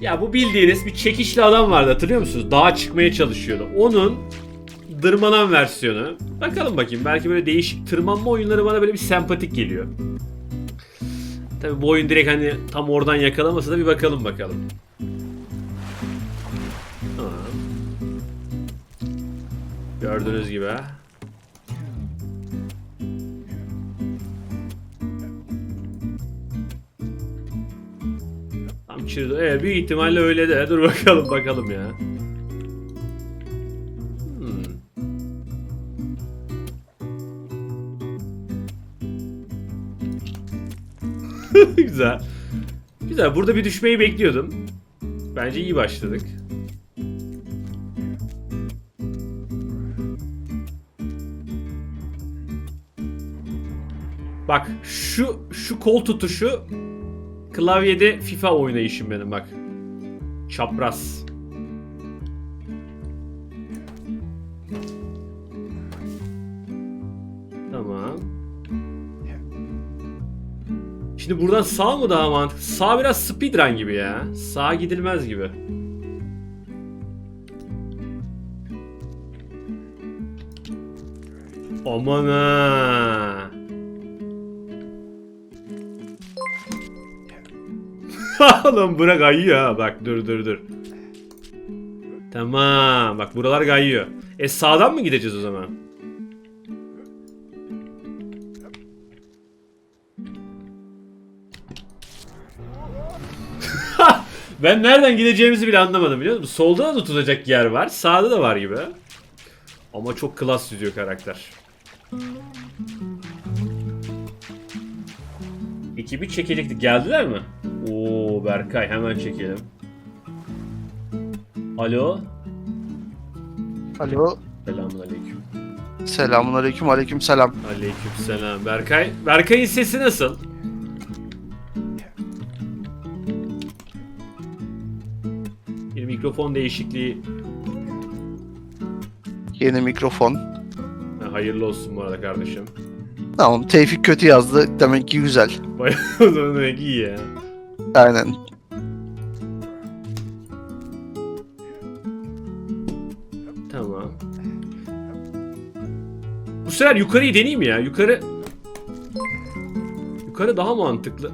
Ya bu bildiğiniz bir çekişli adam vardı hatırlıyor musunuz? Dağa çıkmaya çalışıyordu. Onun dırmanan versiyonu. Bakalım bakayım belki böyle değişik tırmanma oyunları bana böyle bir sempatik geliyor. Tabi bu oyun direkt hani tam oradan yakalamasa da bir bakalım bakalım. Gördüğünüz gibi. Çırdı. Evet büyük ihtimalle öyle de. Dur bakalım bakalım ya. Hmm. Güzel. Güzel. Burada bir düşmeyi bekliyordum. Bence iyi başladık. Bak şu şu kol tutuşu klavyede FIFA oynayışım benim bak. Çapraz. Tamam. Şimdi buradan sağ mı daha mantıklı? Sağ biraz speedrun gibi ya. Sağa gidilmez gibi. Aman ha. Lan bırak kayıyor ha. Bak dur dur dur. Tamam. Bak buralar kayıyor. E sağdan mı gideceğiz o zaman? ben nereden gideceğimizi bile anlamadım biliyor musun? Solda da tutulacak yer var. Sağda da var gibi. Ama çok klas yüzüyor karakter. Ekibi çekilikti. Geldiler mi? Oo Berkay hemen çekelim. Alo. Alo. Selamun aleyküm. Selamun aleyküm. Aleyküm selam. Aleyküm selam. Berkay. Berkay'ın sesi nasıl? Bir mikrofon değişikliği. Yeni mikrofon. Ha, hayırlı olsun bu arada kardeşim. Tamam. Tevfik kötü yazdı. Demek ki güzel. Bayağı o zaman demek iyi ya. Aynen. Tamam. Bu sefer yukarıyı deneyeyim ya. Yukarı... Yukarı daha mantıklı.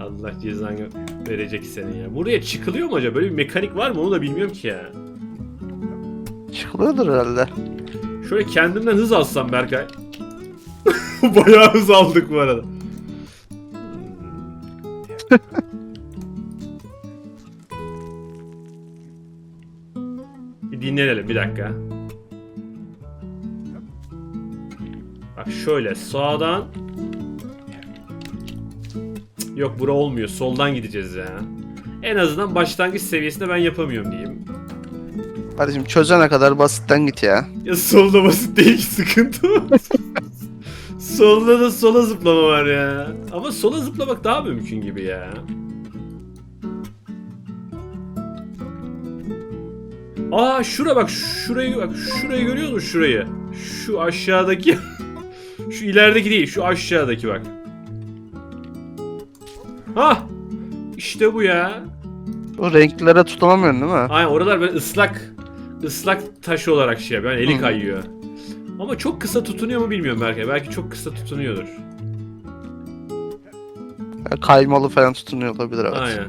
Allah cezanı verecek senin ya. Buraya çıkılıyor mu acaba? Böyle bir mekanik var mı? Onu da bilmiyorum ki ya. Çıkılıyordur herhalde. Şöyle kendimden hız alsam Berkay. Bayağı hız aldık bu arada. bir dinlenelim bir dakika. Bak şöyle sağdan Yok bura olmuyor. Soldan gideceğiz ya. En azından başlangıç seviyesinde ben yapamıyorum diyeyim. Kardeşim çözene kadar basitten git ya. Ya solda basit değil ki sıkıntı solda da sola zıplama var ya. Ama sola zıplamak daha mümkün gibi ya. Aa şura bak şurayı bak şurayı görüyor musun şurayı? Şu aşağıdaki şu ilerideki değil şu aşağıdaki bak. Ha işte bu ya. O renklere tutunamıyorsun değil mi? Aynen oralar böyle ıslak ıslak taş olarak şey yapıyor. Yani eli kayıyor. Ama çok kısa tutunuyor mu bilmiyorum belki. Belki çok kısa tutunuyordur. Kaymalı falan tutunuyor olabilir evet. Aynen.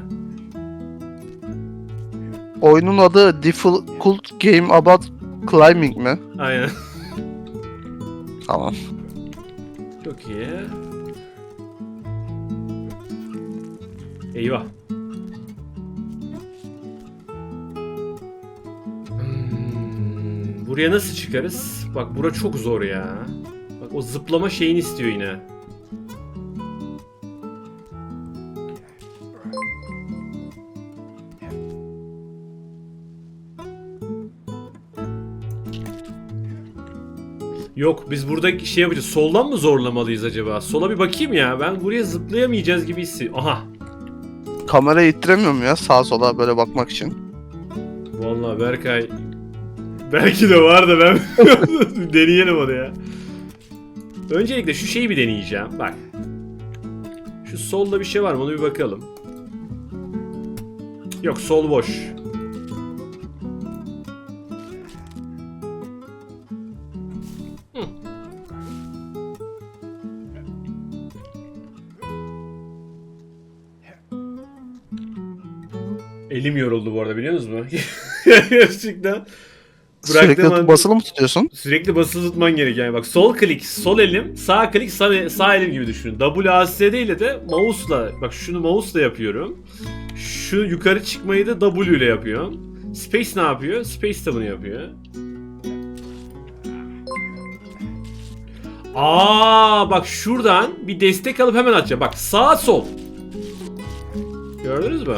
Oyunun adı Difficult Game About Climbing mi? Aynen. Tamam. Çok iyi. Eyvah. Buraya nasıl çıkarız? Bak bura çok zor ya. Bak o zıplama şeyini istiyor yine. Yok biz burada şey yapacağız. Soldan mı zorlamalıyız acaba? Sola bir bakayım ya. Ben buraya zıplayamayacağız gibi hissediyorum. Aha. Kamerayı ittiremiyorum ya sağa sola böyle bakmak için. Vallahi Berkay. Belki de var da ben deneyelim onu ya. Öncelikle şu şeyi bir deneyeceğim. Bak. Şu solda bir şey var mı? Ona bir bakalım. Yok sol boş. Elim yoruldu bu arada biliyor musunuz? Gerçekten. Sürekli Bıraktığım basılı mı tutuyorsun? Sürekli basılı tutman gerekiyor. Yani bak sol klik sol elim, sağ klik sağ, sağ elim gibi düşünün. WASD ile de mouse'la bak şunu mouse'la yapıyorum. Şu yukarı çıkmayı da W ile yapıyorum. Space ne yapıyor? Space de bunu yapıyor. Aa bak şuradan bir destek alıp hemen atacağım. Bak sağ sol. Gördünüz mü?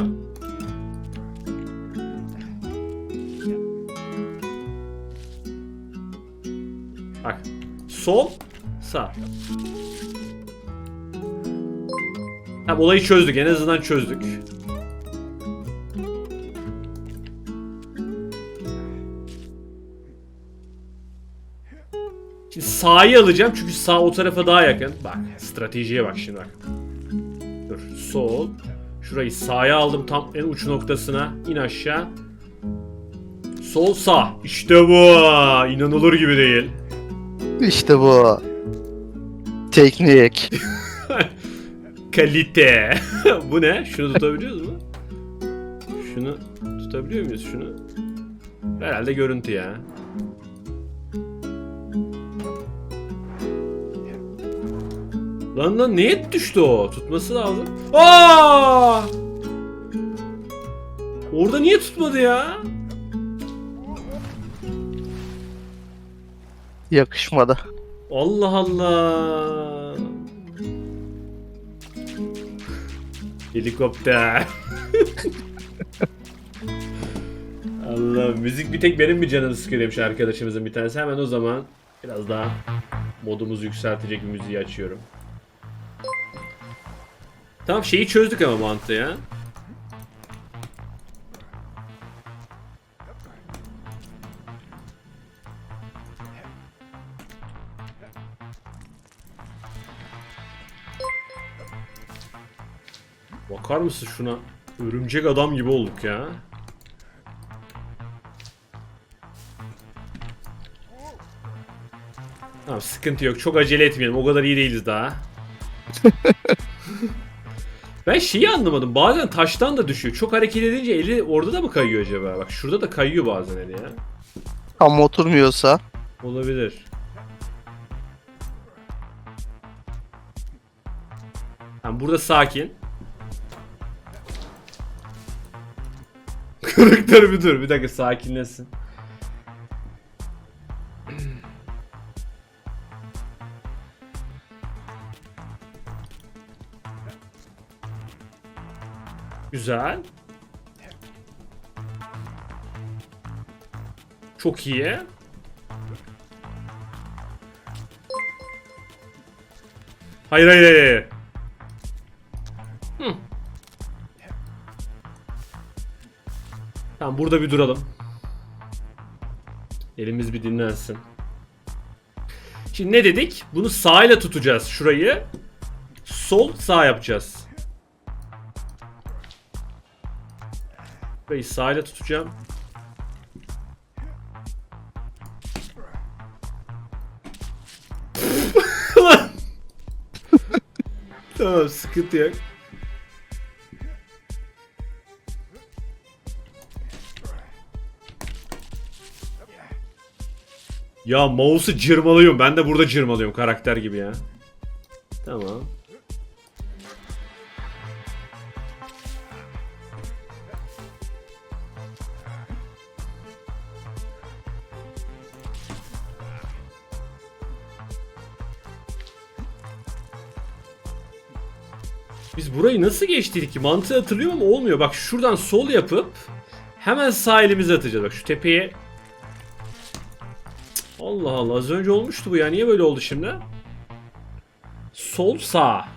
Sol, sağ. Tamam olayı çözdük. En azından çözdük. Şimdi sağı alacağım çünkü sağ o tarafa daha yakın. Bak stratejiye bak şimdi bak. Dur sol. Şurayı sağa aldım tam en uç noktasına. İn aşağı. Sol sağ. İşte bu. İnanılır gibi değil. İşte bu. Teknik. Kalite. Bu ne? Şunu tutabiliyoruz mu? Şunu tutabiliyor muyuz şunu? Herhalde görüntü ya. Lan lan neye düştü o? Tutması lazım. Aa! Orada niye tutmadı ya? Yakışmadı. Allah Allah. Helikopter. Allah müzik bir tek benim mi canımı sıkıyor demiş arkadaşımızın bir tanesi. Hemen o zaman biraz daha modumuzu yükseltecek bir müziği açıyorum. Tamam şeyi çözdük ama mantığı ya. Bakar mısın şuna? Örümcek adam gibi olduk ya. Tamam sıkıntı yok. Çok acele etmeyelim. O kadar iyi değiliz daha. ben şeyi anlamadım. Bazen taştan da düşüyor. Çok hareket edince eli orada da mı kayıyor acaba? Bak şurada da kayıyor bazen eli ya. Tam oturmuyorsa. Olabilir. Tamam burada sakin. Karakter bir dur. Bir dakika sakinleşsin. Güzel. Çok iyi. Hayır hayır hayır. Burada bir duralım. Elimiz bir dinlensin. Şimdi ne dedik? Bunu sağ ile tutacağız şurayı. Sol sağ yapacağız. Burayı sağ ile tutacağım. Tamam sıkıntı yok. Ya mouse'u cırmalıyorum. Ben de burada cırmalıyorum karakter gibi ya. Tamam. Biz burayı nasıl geçtik ki? Mantığı hatırlıyorum ama olmuyor. Bak şuradan sol yapıp hemen sağ elimizi atacağız. Bak şu tepeye. Allah Allah az önce olmuştu bu ya. Niye böyle oldu şimdi? Sol sağ.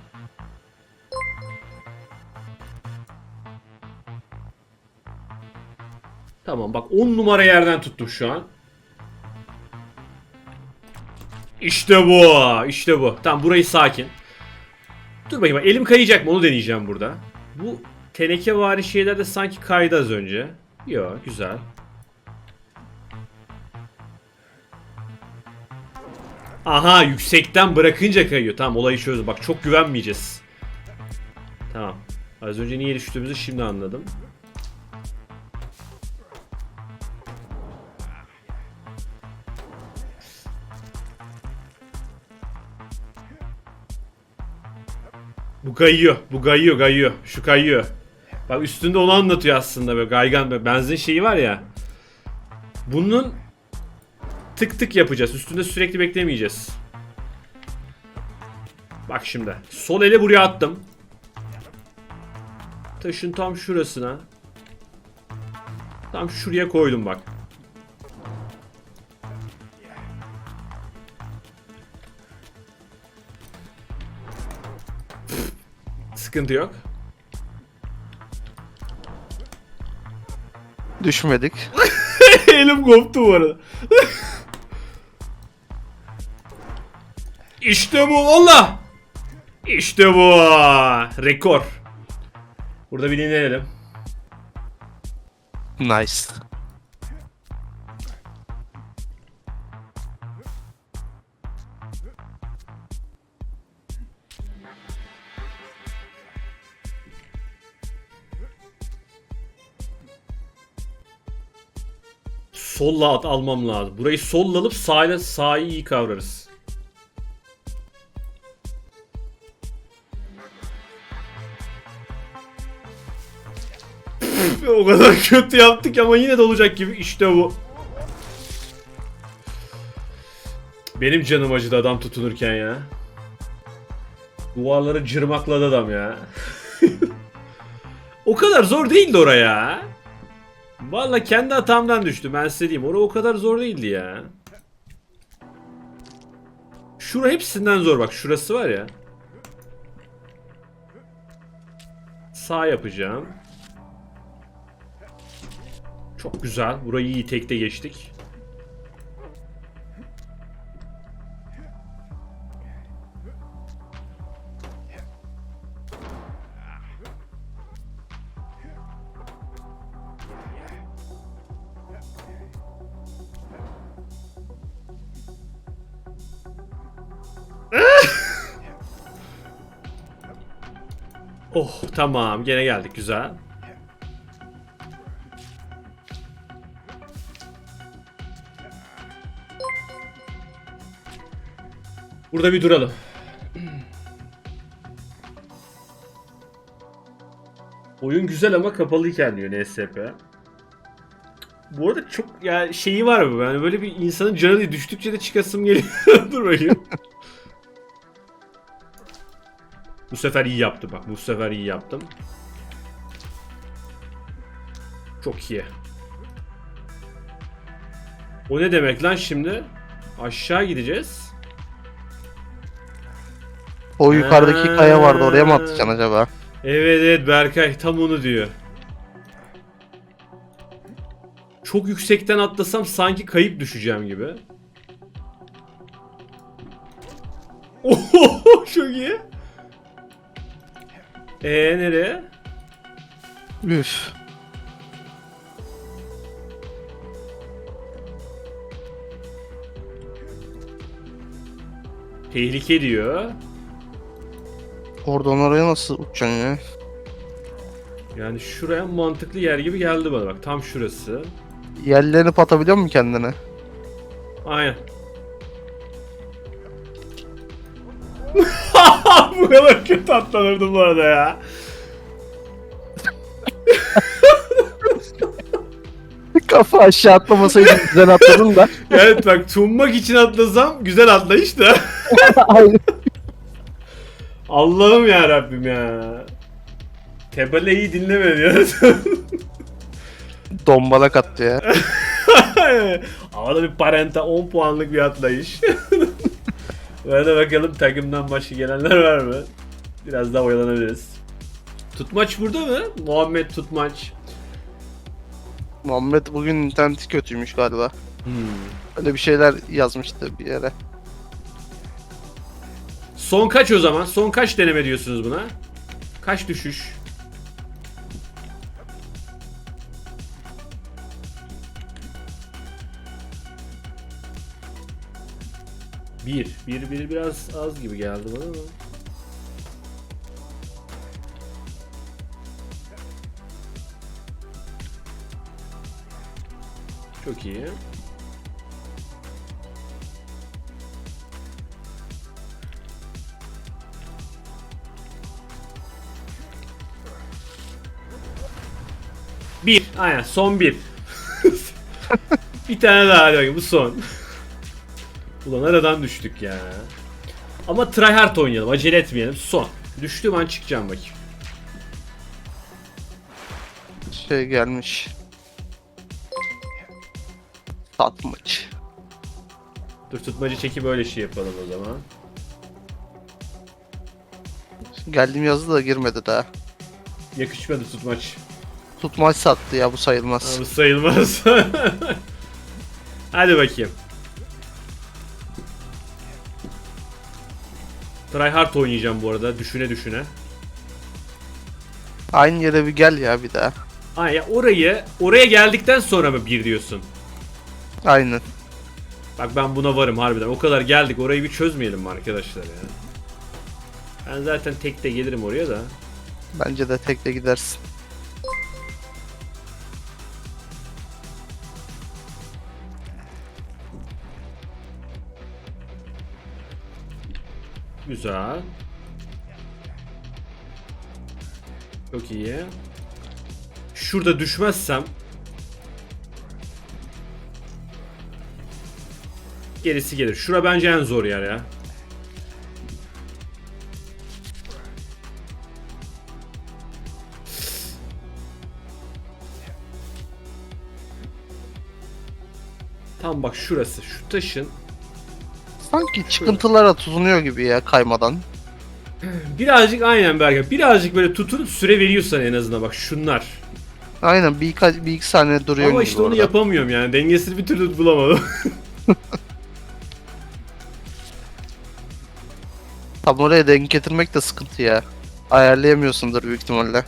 Tamam bak 10 numara yerden tuttum şu an. İşte bu. işte bu. Tamam burayı sakin. Dur bakayım bak, elim kayacak mı onu deneyeceğim burada. Bu teneke vari şeyler sanki kaydı az önce. Yo güzel. Aha yüksekten bırakınca kayıyor. Tamam olayı çözdüm. Bak çok güvenmeyeceğiz. Tamam. Az önce niye düştüğümüzü şimdi anladım. Bu kayıyor. Bu kayıyor kayıyor. Şu kayıyor. Bak üstünde onu anlatıyor aslında böyle gaygan böyle benzin şeyi var ya. Bunun tık tık yapacağız. Üstünde sürekli beklemeyeceğiz. Bak şimdi. Sol eli buraya attım. Taşın tam şurasına. Tam şuraya koydum bak. Sıkıntı yok. Düşmedik. Elim koptu bu arada. işte bu Allah. İşte bu. Rekor. Burada bir dinleyelim. Nice. Solla at almam lazım. Burayı solla alıp sağ sağı iyi kavrarız. O kadar kötü yaptık ama yine de olacak gibi. İşte bu. Benim canım acıdı adam tutunurken ya. Duvarları cırmakladı adam ya. o kadar zor değildi oraya. Valla kendi hatamdan düştü ben size diyeyim. Orası o kadar zor değildi ya. Şura hepsinden zor bak. Şurası var ya. Sağ yapacağım. Çok güzel. Burayı iyi tekte geçtik. Oh tamam gene geldik güzel. Burada bir duralım. Oyun güzel ama kapalıyken diyor NSP. Bu arada çok ya şeyi var bu yani böyle bir insanın canı düştükçe de çıkasım geliyor. Dur bakayım. bu sefer iyi yaptım bak bu sefer iyi yaptım. Çok iyi. O ne demek lan şimdi? Aşağı gideceğiz. O yukarıdaki kaya vardı oraya mı Ha. atacaksın acaba? Evet evet Berkay tam onu diyor. Çok yüksekten atlasam sanki kayıp düşeceğim gibi. Oho çok iyi. Ee nereye? Üf. Tehlike diyor. Oradan oraya nasıl uçacaksın ya? Yani şuraya mantıklı yer gibi geldi bana bak tam şurası. Yerlerini atabiliyor musun kendine? Aynen. Bu kadar kötü atlanırdım bu arada ya. Kafa aşağı atlamasaydın güzel atladın da. Evet bak tunmak için atlasam güzel atlayış da. Aynen. Allah'ım ya Rabbim ya. Tebeleyi dinleme diyor. Dombalak attı ya. Havada bir parenta 10 puanlık bir atlayış. Böyle bakalım takımdan başka gelenler var mı? Biraz daha oyalanabiliriz. Tutmaç burada mı? Muhammed Tutmaç. Muhammed bugün interneti kötüymüş galiba. Hmm. Öyle bir şeyler yazmıştı bir yere. Son kaç o zaman? Son kaç deneme diyorsunuz buna? Kaç düşüş? Bir. Bir, bir biraz az gibi geldi bana ama. Çok iyi. Bir. Aynen son bir. bir tane daha hadi bakayım bu son. Ulan aradan düştük ya. Ama tryhard oynayalım acele etmeyelim son. Düştüğüm an çıkacağım bakayım. Şey gelmiş. Satmaç. Dur tutmacı çekip öyle şey yapalım o zaman. Geldiğim yazı da girmedi daha. Yakışmadı tutmaç. Tutmaç sattı ya bu sayılmaz. Ama sayılmaz. Hadi bakayım. Tryhard oynayacağım bu arada düşüne düşüne. Aynı yere bir gel ya bir daha. Aa ya orayı oraya geldikten sonra mı bir diyorsun? Aynen. Bak ben buna varım harbiden. O kadar geldik orayı bir çözmeyelim mi arkadaşlar ya? Ben zaten tek de gelirim oraya da. Bence de tekle gidersin. Güzel. Çok iyi. Şurada düşmezsem gerisi gelir. Şura bence en zor yer ya. Tam bak şurası. Şu taşın Sanki çıkıntılara tutunuyor gibi ya kaymadan. birazcık aynen Berke. Birazcık böyle tutunup süre veriyorsan en azından bak şunlar. Aynen bir iki, bir iki saniye duruyor Ama işte onu orada. yapamıyorum yani. Dengesini bir türlü bulamadım. Tam oraya denk getirmek de sıkıntı ya. Ayarlayamıyorsundur büyük ihtimalle.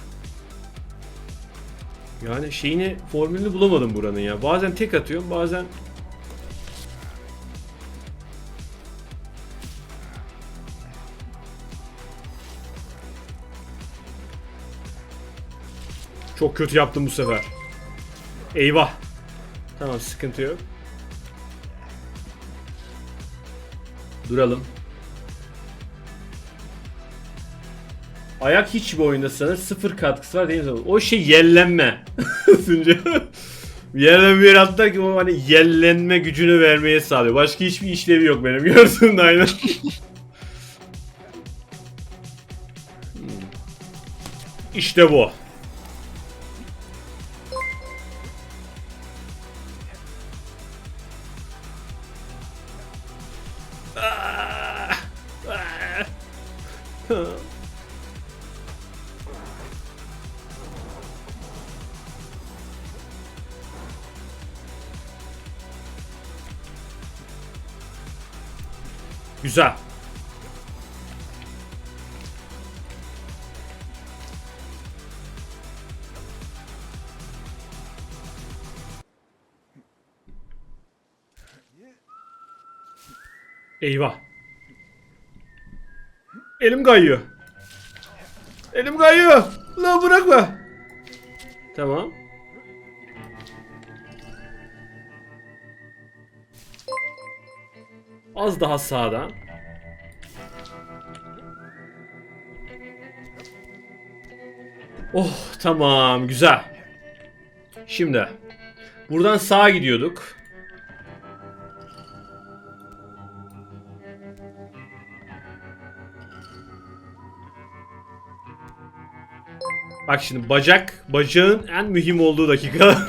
Yani şeyini formülünü bulamadım buranın ya. Bazen tek atıyorum bazen Çok kötü yaptım bu sefer. Eyvah. Tamam sıkıntı yok. Duralım. Ayak hiç bir oyunda sanır sıfır katkısı var değil mi? O şey yellenme. Tunca. Yerden bir atlar ki o hani yellenme gücünü vermeye sağlıyor. Başka hiçbir işlevi yok benim gördüğün de aynen. İşte bu. Güzel. Eyvah. Elim kayıyor. Elim kayıyor. Lan bırakma. Tamam. Az daha sağdan. Oh tamam güzel. Şimdi buradan sağa gidiyorduk. Bak şimdi bacak, bacağın en mühim olduğu dakika.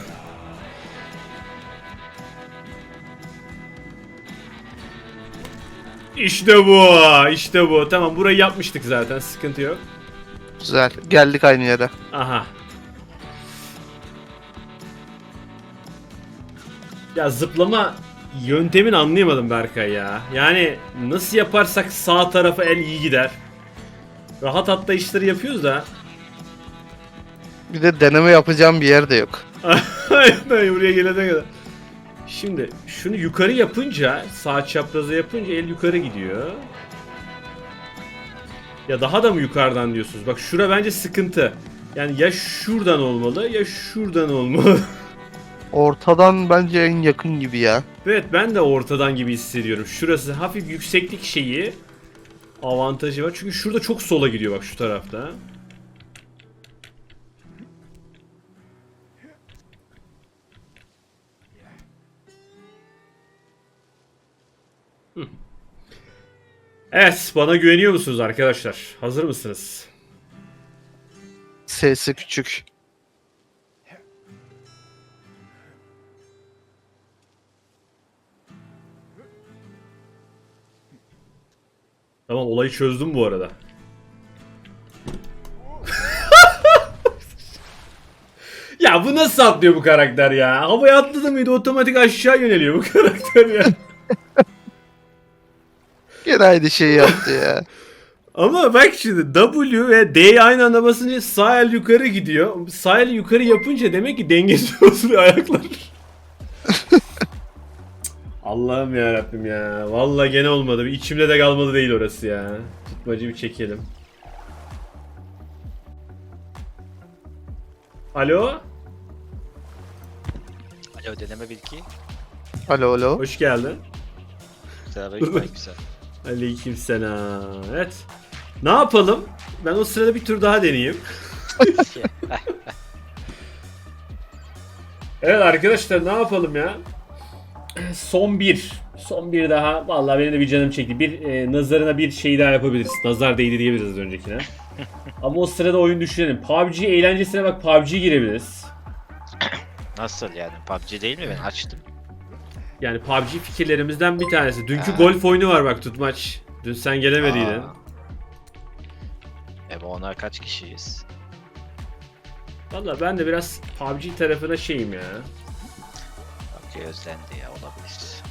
İşte bu, işte bu. Tamam burayı yapmıştık zaten, sıkıntı yok. Güzel. Geldik aynı yere. Aha. Ya zıplama yöntemini anlayamadım Berkay ya. Yani nasıl yaparsak sağ tarafa el iyi gider. Rahat işleri yapıyoruz da. Bir de deneme yapacağım bir yer de yok. Aynen buraya gelene kadar. Şimdi şunu yukarı yapınca sağ çapraza yapınca el yukarı gidiyor. Ya daha da mı yukarıdan diyorsunuz? Bak şura bence sıkıntı. Yani ya şuradan olmalı ya şuradan olmalı. Ortadan bence en yakın gibi ya. evet ben de ortadan gibi hissediyorum. Şurası hafif yükseklik şeyi avantajı var. Çünkü şurada çok sola gidiyor bak şu tarafta. Evet, bana güveniyor musunuz arkadaşlar? Hazır mısınız? Sesi küçük. Tamam, olayı çözdüm bu arada. ya bu nasıl atlıyor bu karakter ya? Havaya atladı mıydı otomatik aşağı yöneliyor bu karakter ya. Gene aynı şeyi yaptı ya. Ama bak şimdi W ve D'yi aynı anda basınca sağ el yukarı gidiyor. Sağ el yukarı yapınca demek ki dengesiz oluyor ayaklar. Allah'ım ya Rabbim ya. Vallahi gene olmadı. İçimde de kalmadı değil orası ya. Tutmacı bir çekelim. Alo? Alo deneme bilgi. Alo alo. Hoş geldin. Selamünaleyküm güzel. Aleykümselam. Evet. Ne yapalım? Ben o sırada bir tur daha deneyeyim. Evet arkadaşlar ne yapalım ya? Son bir. Son bir daha. Vallahi benim de bir canım çekti. Bir e, nazarına bir şey daha yapabiliriz. Nazar değdi diyebiliriz az öncekine. Ama o sırada oyun düşünelim. PUBG eğlencesine bak PUBG girebiliriz. Nasıl yani? PUBG değil mi? Ben açtım. Yani PUBG fikirlerimizden bir tanesi. Dünkü Ha. golf oyunu var bak tutmaç. Dün sen gelemediydin. Aa. E bu ona kaç kişiyiz? Vallahi ben de biraz PUBG tarafına şeyim ya. PUBG özlendi ya olabilir.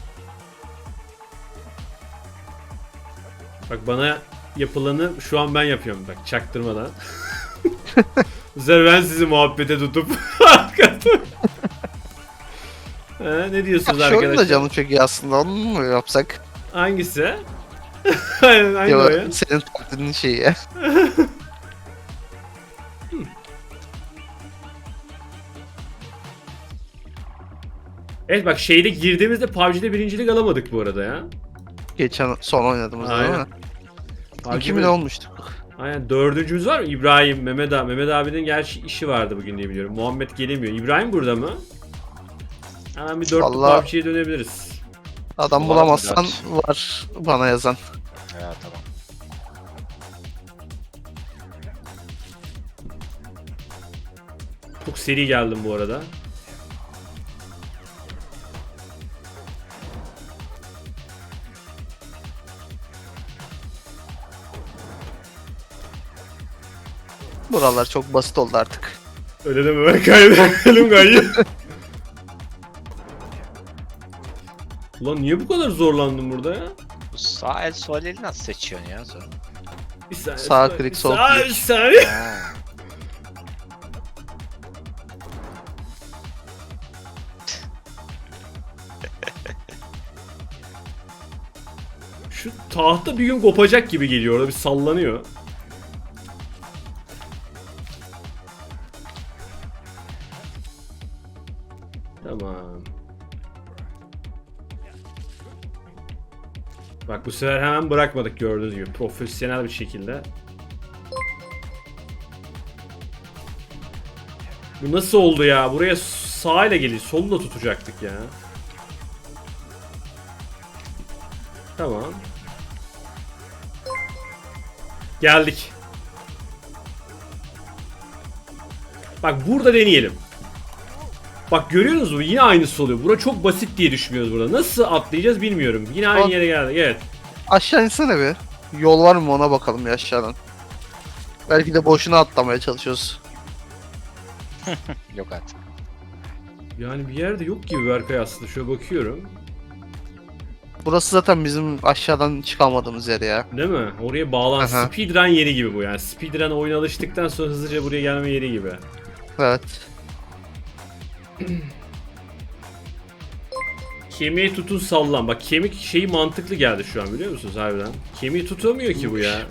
Bak bana yapılanı şu an ben yapıyorum bak çaktırmadan. Bu ben sizi muhabbete tutup Ha, ne diyorsunuz Şu oyun da arkadaşlar? canım çekiyor aslında onu mu yapsak? Hangisi? Aynen hangi Yo, oyun? senin taklidin şeyi ya. Evet bak şeyde girdiğimizde PUBG'de birincilik alamadık bu arada ya. Geçen son oynadığımız değil Aynen. mi? PUBG 2000 bir- olmuştuk. Aynen dördüncümüz var mı? İbrahim, Mehmet abi. Mehmet abinin gerçi işi vardı bugün diye biliyorum. Muhammed gelemiyor. İbrahim burada mı? Hemen bir dörtlü Vallahi- PUBG'ye dönebiliriz. Adam Var mı bulamazsan var bana yazan. Ya tamam. Çok seri geldim bu arada. Buralar çok basit oldu artık. Öyle deme ben kaybederim gayı. Ulan niye bu kadar zorlandım burada ya? Bu sağ el sol eli nasıl seçiyorsun ya sonra? Bir saniye. Sağ bir klik, sol saniye, klik. Bir saniye. Ha. Şu tahta bir gün kopacak gibi geliyor orada bir sallanıyor. Bak bu sefer hemen bırakmadık gördüğünüz gibi profesyonel bir şekilde. Bu nasıl oldu ya? Buraya sağ ile geliyor. Solu da tutacaktık ya. Tamam. Geldik. Bak burada deneyelim. Bak görüyorsunuz mu? Yine aynısı oluyor. Bura çok basit diye düşünüyoruz burada. Nasıl atlayacağız bilmiyorum. Yine aynı yere geldik. Evet. Aşağı insene bir. Yol var mı ona bakalım bir aşağıdan. Belki de boşuna atlamaya çalışıyoruz. Yok artık. Yani bir yerde yok gibi Berkay aslında. Şöyle bakıyorum. Burası zaten bizim aşağıdan çıkamadığımız yer ya. Değil mi? Oraya bağlan. Aha. Speedrun yeri gibi bu yani. Speedrun oyuna alıştıktan sonra hızlıca buraya gelme yeri gibi. Evet. Kemiğe tutun sallan. Bak kemik şeyi mantıklı geldi şu an biliyor musunuz harbiden? Kemiği tutamıyor ki bu ya.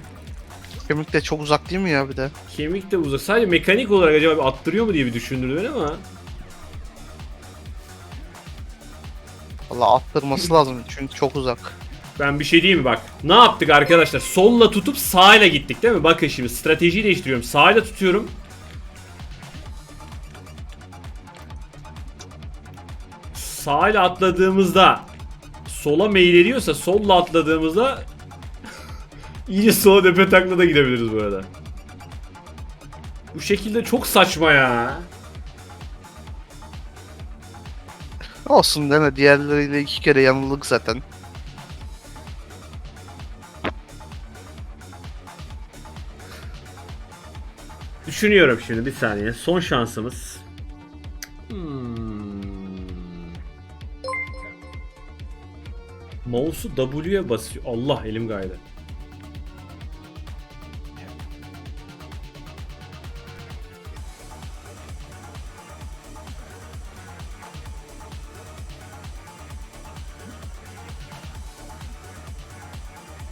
Kemik de çok uzak değil mi ya bir de? Kemik de uzak. Sadece mekanik olarak acaba bir attırıyor mu diye bir düşündürdü beni ama. Valla attırması lazım çünkü çok uzak. Ben bir şey diyeyim mi bak. Ne yaptık arkadaşlar? Solla tutup sağıyla gittik değil mi? Bakın şimdi stratejiyi değiştiriyorum. Sağıyla tutuyorum. Sağıyla atladığımızda sola meyil ediyorsa solla atladığımızda iyice sola depe takla da gidebiliriz bu arada. Bu şekilde çok saçma ya. Olsun deme diğerleriyle iki kere yanıldık zaten. Düşünüyorum şimdi bir saniye. Son şansımız. Hmm. Mouse'u W'ye basıyor. Allah elim kaydı.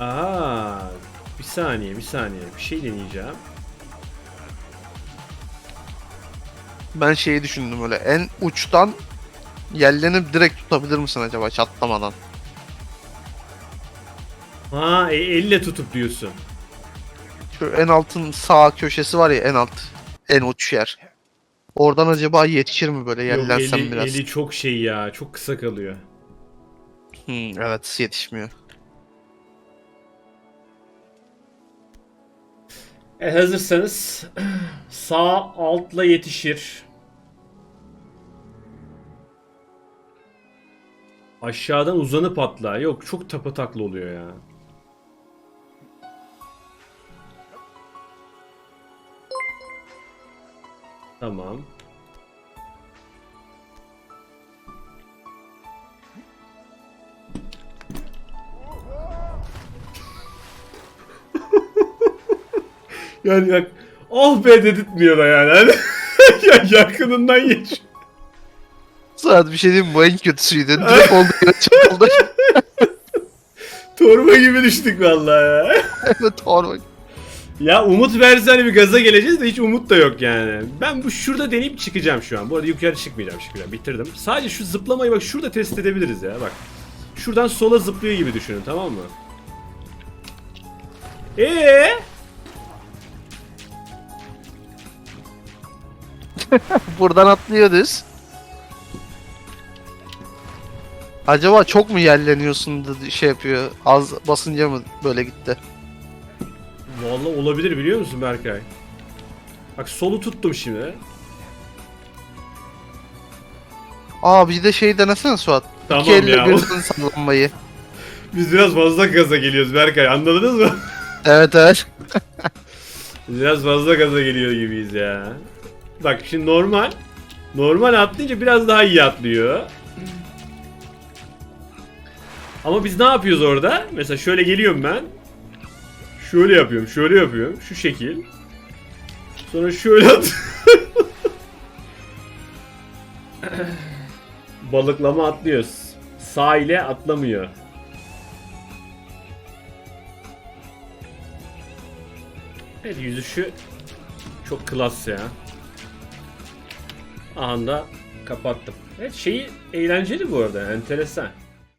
Aa, bir saniye, bir saniye. Bir şey deneyeceğim. Ben şeyi düşündüm öyle en uçtan yellenip direkt tutabilir misin acaba çatlamadan? Ha, e, elle tutup diyorsun. Şu en altın sağ köşesi var ya en alt en uç yer. Oradan acaba yetişir mi böyle Yok, yellensem eli, biraz? eli çok şey ya, çok kısa kalıyor. Hmm, evet yetişmiyor. E, hazırsanız sağ altla yetişir. Aşağıdan uzanıp atla. Yok çok tapataklı oluyor ya. Tamam. Yani bak oh be dedirtmiyor da yani. Hani ya yakınından geç. Saat bir şey diyeyim mi? bu en kötüsüydü. Direkt oldu yere çakıldı. Torba gibi düştük vallahi ya. evet horma. Ya umut verse hani bir gaza geleceğiz de hiç umut da yok yani. Ben bu şurada deneyip çıkacağım şu an. Bu arada yukarı çıkmayacağım şükürler bitirdim. Sadece şu zıplamayı bak şurada test edebiliriz ya bak. Şuradan sola zıplıyor gibi düşünün tamam mı? Ee? Buradan atlıyor düz. Acaba çok mu yerleniyorsun da şey yapıyor? Az basınca mı böyle gitti? Vallahi olabilir biliyor musun Berkay? Bak solu tuttum şimdi. Aa bir de şey denesene Suat. Tamam İki elle ya. birden sallanmayı. Biz biraz fazla gaza geliyoruz Berkay anladınız mı? Evet evet. Biraz fazla gaza geliyor gibiyiz ya. Bak şimdi normal. Normal atlayınca biraz daha iyi atlıyor. Ama biz ne yapıyoruz orada? Mesela şöyle geliyorum ben. Şöyle yapıyorum, şöyle yapıyorum. Şu şekil. Sonra şöyle at. Balıklama atlıyoruz. Sağ ile atlamıyor. Evet yüzüşü çok klas ya. Anda kapattım. Evet şeyi eğlenceli bu arada enteresan.